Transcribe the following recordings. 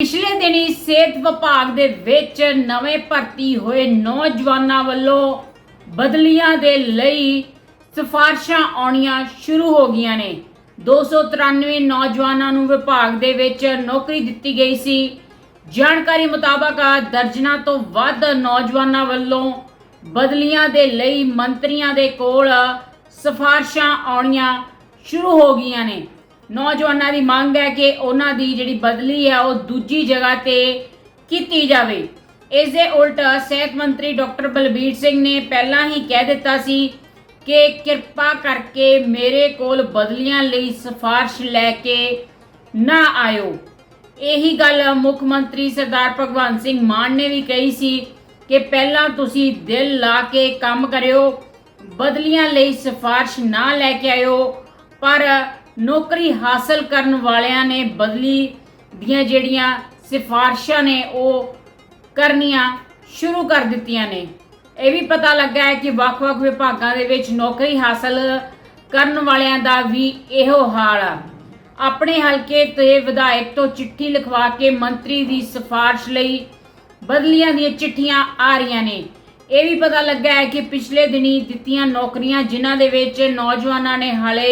ਪਿਛਲੇ ਦਿਨੀ ਸਿਹਤ ਵਿਭਾਗ ਦੇ ਵਿੱਚ ਨਵੇਂ ਭਰਤੀ ਹੋਏ ਨੌਜਵਾਨਾਂ ਵੱਲੋਂ ਬਦਲੀਆਂ ਦੇ ਲਈ ਸਿਫਾਰਸ਼ਾਂ ਆਉਣੀਆਂ ਸ਼ੁਰੂ ਹੋ ਗਈਆਂ ਨੇ। 293 ਨੌਜਵਾਨਾਂ ਨੂੰ ਵਿਭਾਗ ਦੇ ਵਿੱਚ ਨੌਕਰੀ ਦਿੱਤੀ ਗਈ ਸੀ। ਜਾਣਕਾਰੀ ਮੁਤਾਬਕ ਦਰਜਨਾ ਤੋਂ ਵੱਧ ਨੌਜਵਾਨਾਂ ਵੱਲੋਂ ਬਦਲੀਆਂ ਦੇ ਲਈ ਮੰਤਰੀਆਂ ਦੇ ਕੋਲ ਸਿਫਾਰਸ਼ਾਂ ਆਉਣੀਆਂ ਸ਼ੁਰੂ ਹੋ ਗਈਆਂ ਨੇ। ਨੌਜਵਾਨਾਂ ਦੀ ਮੰਗ ਹੈ ਕਿ ਉਹਨਾਂ ਦੀ ਜਿਹੜੀ ਬਦਲੀ ਹੈ ਉਹ ਦੂਜੀ ਜਗ੍ਹਾ ਤੇ ਕੀਤੀ ਜਾਵੇ। ਇਸ ਦੇ ਉਲਟ ਸਿਹਤ ਮੰਤਰੀ ਡਾਕਟਰ ਬਲਬੀਰ ਸਿੰਘ ਨੇ ਪਹਿਲਾਂ ਹੀ ਕਹਿ ਦਿੱਤਾ ਸੀ ਕਿ ਕਿਰਪਾ ਕਰਕੇ ਮੇਰੇ ਕੋਲ ਬਦਲੀਆਂ ਲਈ ਸਿਫਾਰਿਸ਼ ਲੈ ਕੇ ਨਾ ਆਇਓ। ਇਹੀ ਗੱਲ ਮੁੱਖ ਮੰਤਰੀ ਸਰਦਾਰ ਭਗਵੰਤ ਸਿੰਘ ਮਾਨ ਨੇ ਵੀ ਕਹੀ ਸੀ ਕਿ ਪਹਿਲਾਂ ਤੁਸੀਂ ਦਿਲ ਲਾ ਕੇ ਕੰਮ ਕਰਿਓ, ਬਦਲੀਆਂ ਲਈ ਸਿਫਾਰਿਸ਼ ਨਾ ਲੈ ਕੇ ਆਇਓ, ਪਰ ਨੌਕਰੀ ਹਾਸਲ ਕਰਨ ਵਾਲਿਆਂ ਨੇ ਬਦਲੀ ਦੀਆਂ ਜਿਹੜੀਆਂ ਸਿਫਾਰਿਸ਼ਾਂ ਨੇ ਉਹ ਕਰਨੀਆਂ ਸ਼ੁਰੂ ਕਰ ਦਿੱਤੀਆਂ ਨੇ। ਇਹ ਵੀ ਪਤਾ ਲੱਗਾ ਹੈ ਕਿ ਵੱਖ-ਵੱਖ ਵਿਭਾਗਾਂ ਦੇ ਵਿੱਚ ਨੌਕਰੀ ਹਾਸਲ ਕਰਨ ਵਾਲਿਆਂ ਦਾ ਵੀ ਇਹੋ ਹਾਲ ਆ। ਆਪਣੇ ਹਲਕੇ ਤੇ ਵਿਧਾਇਕ ਤੋਂ ਚਿੱਠੀ ਲਿਖਵਾ ਕੇ ਮੰਤਰੀ ਦੀ ਸਿਫਾਰਿਸ਼ ਲਈ ਬਦਲੀਆਂ ਦੀਆਂ ਚਿੱਠੀਆਂ ਆ ਰਹੀਆਂ ਨੇ। ਇਹ ਵੀ ਪਤਾ ਲੱਗਾ ਹੈ ਕਿ ਪਿਛਲੇ ਦਿਨੀ ਦਿੱਤੀਆਂ ਨੌਕਰੀਆਂ, ਜਿਨ੍ਹਾਂ ਦੇ ਵਿੱਚ ਨੌਜਵਾਨਾਂ ਨੇ ਹਾਲੇ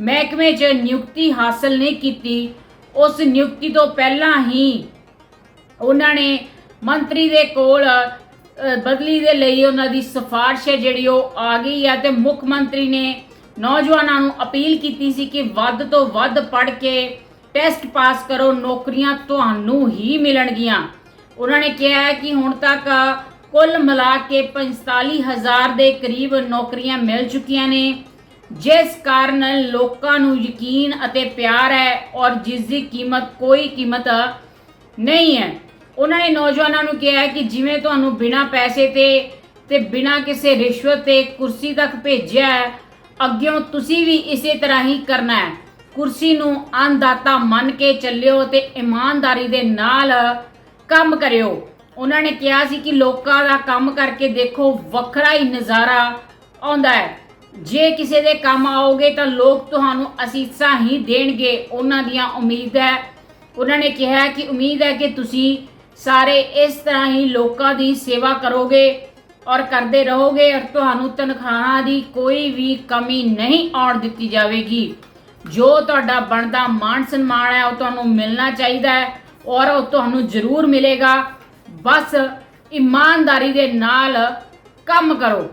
ਮਹਿਕਮੇ 'ਚ ਨਿਯੁਕਤੀ ਹਾਸਲ ਨਹੀਂ ਕੀਤੀ। ਉਸ ਨਿਯੁਕਤੀ ਤੋਂ ਪਹਿਲਾਂ ਹੀ ਉਹਨਾਂ ਨੇ ਮੰਤਰੀ ਦੇ ਕੋਲ ਬਦਲੀ ਦੇ ਲਈ ਉਹਨਾਂ ਦੀ ਸਿਫਾਰਿਸ਼ ਹੈ ਜਿਹੜੀ ਉਹ ਆ ਗਈ ਹੈ ਤੇ ਮੁੱਖ ਮੰਤਰੀ ਨੇ ਨੌਜਵਾਨਾਂ ਨੂੰ ਅਪੀਲ ਕੀਤੀ ਸੀ ਕਿ ਵੱਧ ਤੋਂ ਵੱਧ ਪੜ੍ਹ ਕੇ ਟੈਸਟ ਪਾਸ ਕਰੋ, ਨੌਕਰੀਆਂ ਤੁਹਾਨੂੰ ਹੀ ਮਿਲਣਗੀਆਂ। ਉਹਨਾਂ ਨੇ ਕਿਹਾ ਹੈ ਕਿ ਹੁਣ ਤੱਕ ਕੁੱਲ ਮਿਲਾ ਕੇ 45000 ਦੇ ਕਰੀਬ ਨੌਕਰੀਆਂ ਮਿਲ ਚੁੱਕੀਆਂ ਨੇ। ਜਿਸ ਕਾਰਨ ਲੋਕਾਂ ਨੂੰ ਯਕੀਨ ਅਤੇ ਪਿਆਰ ਹੈ ਔਰ ਜਿਸ ਦੀ ਕੀਮਤ ਕੋਈ ਕੀਮਤ ਨਹੀਂ ਹੈ। ਉਹਨਾਂ ਨੇ ਨੌਜਵਾਨਾਂ ਨੂੰ ਕਿਹਾ ਕਿ ਜਿਵੇਂ ਤੁਹਾਨੂੰ ਬਿਨਾਂ ਪੈਸੇ ਤੇ ਤੇ ਬਿਨਾਂ ਕਿਸੇ ਰਿਸ਼ਵਤ ਤੇ ਕੁਰਸੀ ਤੱਕ ਭੇਜਿਆ ਹੈ, ਅੱਗਿਓਂ ਤੁਸੀਂ ਵੀ ਇਸੇ ਤਰ੍ਹਾਂ ਹੀ ਕਰਨਾ ਹੈ। ਕੁਰਸੀ ਨੂੰ ਅੰਦਾਤਾ ਮੰਨ ਕੇ ਚੱਲਿਓ ਤੇ ਇਮਾਨਦਾਰੀ ਦੇ ਨਾਲ ਕੰਮ ਕਰਿਓ। ਉਹਨਾਂ ਨੇ ਕਿਹਾ ਸੀ ਕਿ ਲੋਕਾਂ ਦਾ ਕੰਮ ਕਰਕੇ ਦੇਖੋ ਵੱਖਰਾ ਹੀ ਨਜ਼ਾਰਾ ਆਉਂਦਾ ਹੈ। ਜੇ ਕਿਸੇ ਦੇ ਕੰਮ ਆਓਗੇ ਤਾਂ ਲੋਕ ਤੁਹਾਨੂੰ ਅਸੀਸਾਂ ਹੀ ਦੇਣਗੇ। ਉਹਨਾਂ ਦੀਆਂ ਉਮੀਦ ਹੈ। ਉਹਨਾਂ ਨੇ ਕਿਹਾ ਕਿ ਉਮੀਦ ਹੈ ਕਿ ਤੁਸੀਂ ਸਾਰੇ ਇਸ ਤਰ੍ਹਾਂ ਹੀ ਲੋਕਾਂ ਦੀ ਸੇਵਾ ਕਰੋਗੇ ਔਰ ਕਰਦੇ ਰਹੋਗੇ ਔਰ ਤੁਹਾਨੂੰ ਤਨਖਾਹਾਂ ਦੀ ਕੋਈ ਵੀ ਕਮੀ ਨਹੀਂ ਆਉਣ ਦਿੱਤੀ ਜਾਵੇਗੀ। ਜੋ ਤੁਹਾਡਾ ਬਣਦਾ ਮਾਣ ਸਨਮਾਨ ਹੈ, ਉਹ ਤੁਹਾਨੂੰ ਮਿਲਣਾ ਚਾਹੀਦਾ ਹੈ ਔਰ ਉਹ ਤੁਹਾਨੂੰ ਜ਼ਰੂਰ ਮਿਲੇਗਾ। ਬਸ ਇਮਾਨਦਾਰੀ ਦੇ ਨਾਲ ਕੰਮ ਕਰੋ।